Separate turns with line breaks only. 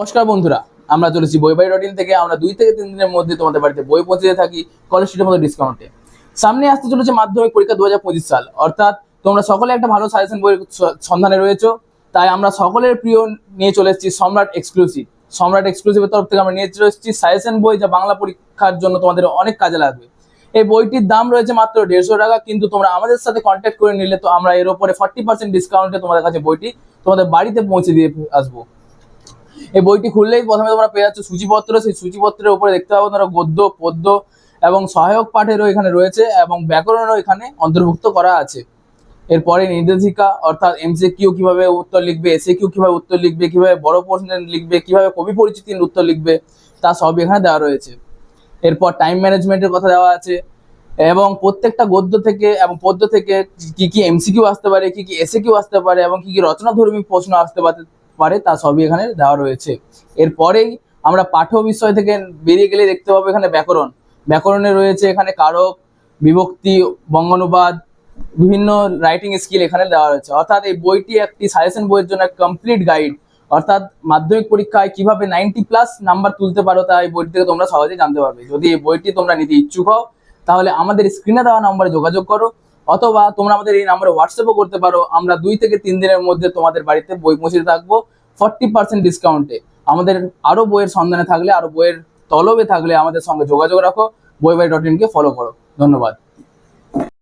নমস্কার বন্ধুরা, আমরা চলেছি বই বাই ডট ইন থেকে। আমরা দুই থেকে তিন দিনের মধ্যে তোমাদের বাড়িতে বই পৌঁছে দিয়ে থাকি কলেজ স্ট্রিটের মতো ডিসকাউন্টে সামনে আসতে চলেছে মাধ্যমিক পরীক্ষা দু হাজার পঁচিশ সাল। অর্থাৎ তোমরা সকলে একটা ভালো সাজেশন বইয়ের সন্ধানে রয়েছো। তাই আমরা সকলের প্রিয় নিয়ে চলে এসেছি সম্রাট এক্সক্লুসিভ সম্রাট এক্সক্লুসিভের তরফ থেকে আমরা নিয়ে চলে এসেছি সাজেশন বই যা বাংলা পরীক্ষার জন্য তোমাদের অনেক কাজে লাগবে। এই বইটির দাম রয়েছে মাত্র দেড়শো টাকা, কিন্তু তোমরা আমাদের সাথে কন্ট্যাক্ট করে নিলে তো আমরা এর উপরে ফর্টি পার্সেন্ট ডিসকাউন্টে তোমাদের কাছে বইটি তোমাদের বাড়িতে পৌঁছে দিয়ে আসব। এই বইটি খুললেই প্রথমে তোমরা পেয়ে যাচ্ছ সূচিপত্র। সেই সূচিপত্রের উপরে দেখতে পাবো তোমরা গদ্য, পদ্য এবং সহায়ক পাঠেরও এখানে রয়েছে এবং ব্যাকরণেরও এখানে অন্তর্ভুক্ত করা আছে। এরপরে নির্দেশিকা, অর্থাৎ এমসি কিউ কীভাবে উত্তর লিখবে এসে কিউ কীভাবে উত্তর লিখবে, কীভাবে বড় প্রশ্নের লিখবে, কীভাবে কবি পরিচিতির উত্তর লিখবে, তা সব এখানে দেওয়া রয়েছে। এরপর টাইম ম্যানেজমেন্টের কথা দেওয়া আছে এবং প্রত্যেকটা গদ্য থেকে এবং পদ্য থেকে কি কি এমসিকিউ আসতে পারে, কি কি এসে কিউ আসতে পারে এবং কি কি রচনাধর্মী প্রশ্ন আসতে পারে পারে, তা সবই এখানে দেওয়া রয়েছে। এরপরেই আমরা পাঠ্য বিষয় থেকে বেরিয়ে গেলে দেখতে পাবো এখানে ব্যাকরণ। ব্যাকরণে রয়েছে এখানে কারক, বিভক্তি, বঙ্গানুবাদ, বিভিন্ন রাইটিং স্কিল এখানে দেওয়া রয়েছে। অর্থাৎ এই বইটি একটি সাজেশন বইয়ের জন্য কমপ্লিট গাইড অর্থাৎ মাধ্যমিক পরীক্ষায় কীভাবে নাইনটি প্লাস নাম্বার তুলতে পারো তা এই বইটি থেকে তোমরা সহজেই জানতে পারবে। যদি এই বইটি তোমরা নিতে ইচ্ছুক হও, তাহলে আমাদের স্ক্রিনে দেওয়া নম্বরে যোগাযোগ করো। অথবা তোমরা আমাদের এই নাম্বারে হোয়াটসঅ্যাপও করতে পারো। আমরা দুই থেকে তিন দিনের মধ্যে তোমাদের বাড়িতে বই পৌঁছে থাকব। ফর্টি পার্সেন্ট ডিসকাউন্টে আমাদের আরও বইয়ের সন্ধানে থাকলে আরও বইয়ের তলবে থাকলে আমাদের সঙ্গে যোগাযোগ রাখো। বই বাই ডট ইনকে ফলো করো। ধন্যবাদ।